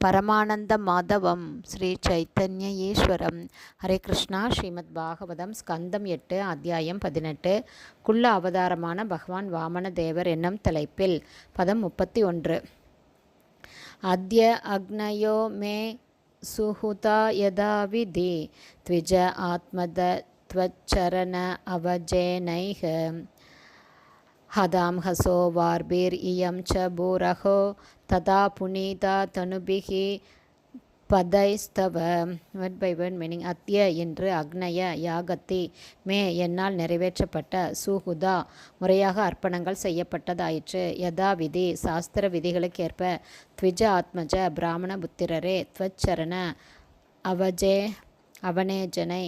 தமகம் வந்தே ஸ்ரீகுரும் தீனதாரிணம் பரமானந்த மாதவம் ஸ்ரீ சைத்தன்ய ஈஸ்வரம் ஹரே கிருஷ்ணா ஸ்ரீமத் பாகவதம் ஸ்கந்தம் எட்டு அத்தியாயம் பதினெட்டு குள்ள அவதாரமான பகவான் வாமன தேவர் என்னும் தலைப்பில் பதம் முப்பத்தி ஒன்று அத்ய அக்னயோ மே சுஹுதா யதா விதி த்விஜ ஆத்மத त्वच्चरण अवजेनैः ஹதாம் ஹசோ வார்பீர் இயம் ச பூரஹோ ததா புனிதா தனுபிகி பதைஸ்தவ. வெட் பை வெட் மீனிங் அத்திய என்று அக்னய யாகத்தி மே என்னால் நிறைவேற்றப்பட்ட சூகுதா முறையாக அர்ப்பணங்கள் செய்யப்பட்டதாயிற்று. யதா விதி சாஸ்திர விதிகளுக்கேற்ப த்விஜ ஆத்மஜ பிராமண புத்திரரே த்வச்சரண அவஜே அவனேஜனை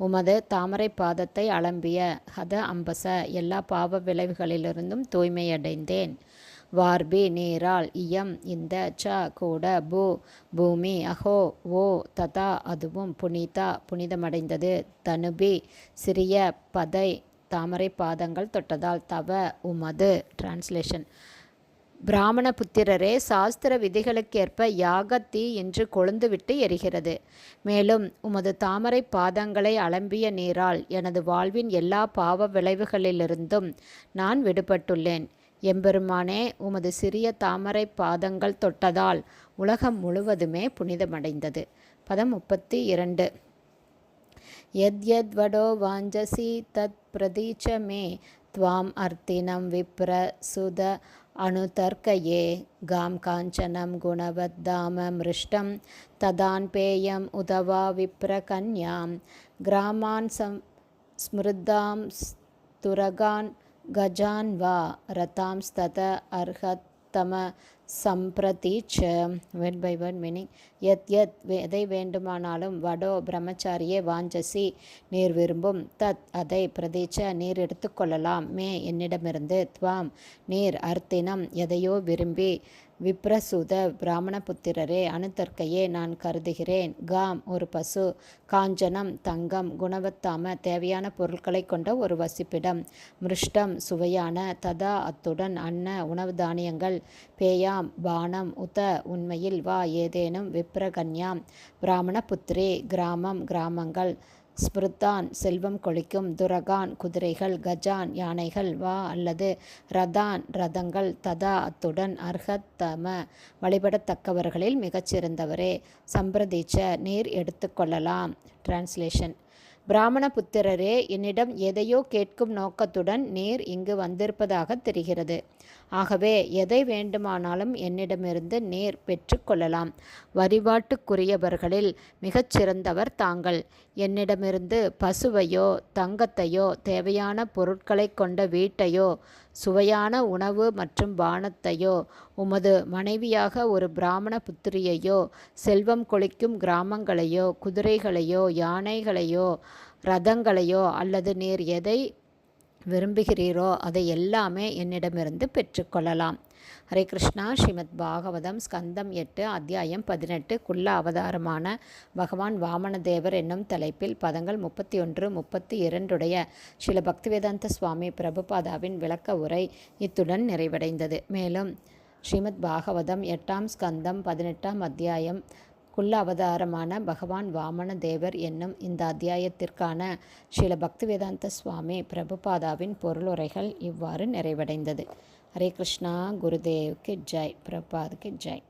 உமது தாமரை பாதத்தை அலம்பிய ஹத அம்பச எல்லா பாவ விளைவுகளிலிருந்தும் தூய்மையடைந்தேன். வார்பி நீரால் இயம் இந்த ச கூட பூ பூமி அஹோ ஓ ததா அதுவும் புனிதா புனிதமடைந்தது. தனுபி சிறிய பதை தாமரை பாதங்கள் தொட்டதால் தவ உமது டிரான்ஸ்லேஷன் பிராமண புத்திரரே சாஸ்திர விதிகளுக்கேற்ப யாகத்தீ என்று கொழுந்துவிட்டு எரிகிறது. மேலும் உமது தாமரை பாதங்களை அலம்பிய நீரால் எனது வாழ்வின் எல்லா பாவ விளைவுகளிலிருந்தும் நான் விடுபட்டுள்ளேன். எம்பெருமானே உமது சிறிய தாமரை பாதங்கள் தொட்டதால் உலகம் முழுவதுமே புனிதமடைந்தது. பதம் முப்பத்தி இரண்டு. यद्यद्वडो वाञ्जसि तत् प्रदीच मे त्वाम् अर्तिनं विप्र सुद अणुतर्कये गां काञ्चनं गुणवद्दाममृष्टं तदान्पेयम् उदवा विप्रकन्यां ग्रामान् सं स्मृद्धां स्तुरगान् गजान् वा रतांस्तत अर्हत्तम சம்பிரதீச்ச வேர்ட் பை வேர்ட் மீனிங் எத் எத் எதை வேண்டுமானாலும் வடோ பிரம்மச்சாரியே வாஞ்சசி நீர் விரும்பும் தத் அதை பிரதீச்ச நீர் எடுத்துக்கொள்ளலாம் மே என்னிடமிருந்து துவாம் நீர் அர்த்தினம் எதையோ விரும்பி விப்ரசூத பிராமண புத்திரரே அணுத்தற்கையே நான் கருதுகிறேன் காம் ஒரு பசு காஞ்சனம் தங்கம் குணவத்தாம தேவையான பொருட்களை கொண்ட ஒரு வசிப்பிடம் மிருஷ்டம் சுவையான ததா அத்துடன் அன்ன உணவு தானியங்கள் பேயாம் பானம் உத உண்மையில் வா ஏதேனும் விப்ரகன்யாம். பிராமணபுத்திரே கிராமம் கிராமங்கள் ஸ்மிருத்தான் செல்வம் கொளிக்கும் துரகான் குதிரைகள் கஜான் யானைகள் வா அல்லது ரதான் ரதங்கள் ததா அத்துடன் அர்ஹத்தம வழிபடத்தக்கவர்களில் மிகச்சிறந்தவரே. சம்பிரதீச்ச நீர் எடுத்துக்கொள்ளலாம் டிரான்ஸ்லேஷன் பிராமண புத்திரரே என்னிடம் எதையோ கேட்கும் நோக்கத்துடன் நீர் இங்கு வந்திருப்பதாக தெரிகிறது. ஆகவே எதை வேண்டுமானாலும் என்னிடமிருந்து நீர் பெற்றுக்கொள்ளலாம் வரிபாட்டுக்குரியவர்களில் மிகச்சிறந்தவர் தாங்கள். என்னிடமிருந்து பசுவையோ தங்கத்தையோ தேவையான பொருட்களை கொண்ட வீட்டையோ சுவையான உணவு மற்றும் பானத்தையோ உமது மனைவியாக ஒரு பிராமண புத்திரியையோ செல்வம் கொளிக்கும் கிராமங்களையோ குதிரைகளையோ யானைகளையோ ரதங்களையோ அல்லது நேர் எதை விரும்புகிறீரோ அதை எல்லாமே என்னிடமிருந்து பெற்றுக்கொள்ளலாம். ஹரே கிருஷ்ணா. ஸ்ரீமத் பாகவதம் ஸ்கந்தம் எட்டு அத்தியாயம் பதினெட்டு. குள்ள அவதாரமான பகவான் வாமனதேவர் என்னும் தலைப்பில் பதங்கள் முப்பத்தி ஒன்று முப்பத்தி இரண்டுடைய ஸ்ரீல பக்திவேதாந்த சுவாமி பிரபுபாதாவின் விளக்க உரை இத்துடன் நிறைவடைந்தது. மேலும் ஸ்ரீமத் பாகவதம் எட்டாம் ஸ்கந்தம் பதினெட்டாம் அத்தியாயம் குள்ள அவதாரமான பகவான் வாமன தேவர் என்னும் இந்த அத்தியாயத்திற்கான ஸ்ரீல பக்திவேதாந்த சுவாமி பிரபுபாதாவின் பொருளுரைகள் இவ்வாறு நிறைவடைந்தது. ஹரே கிருஷ்ணா குருதேவுக்கு ஜெய் பிரபாதுக்கு ஜெய்.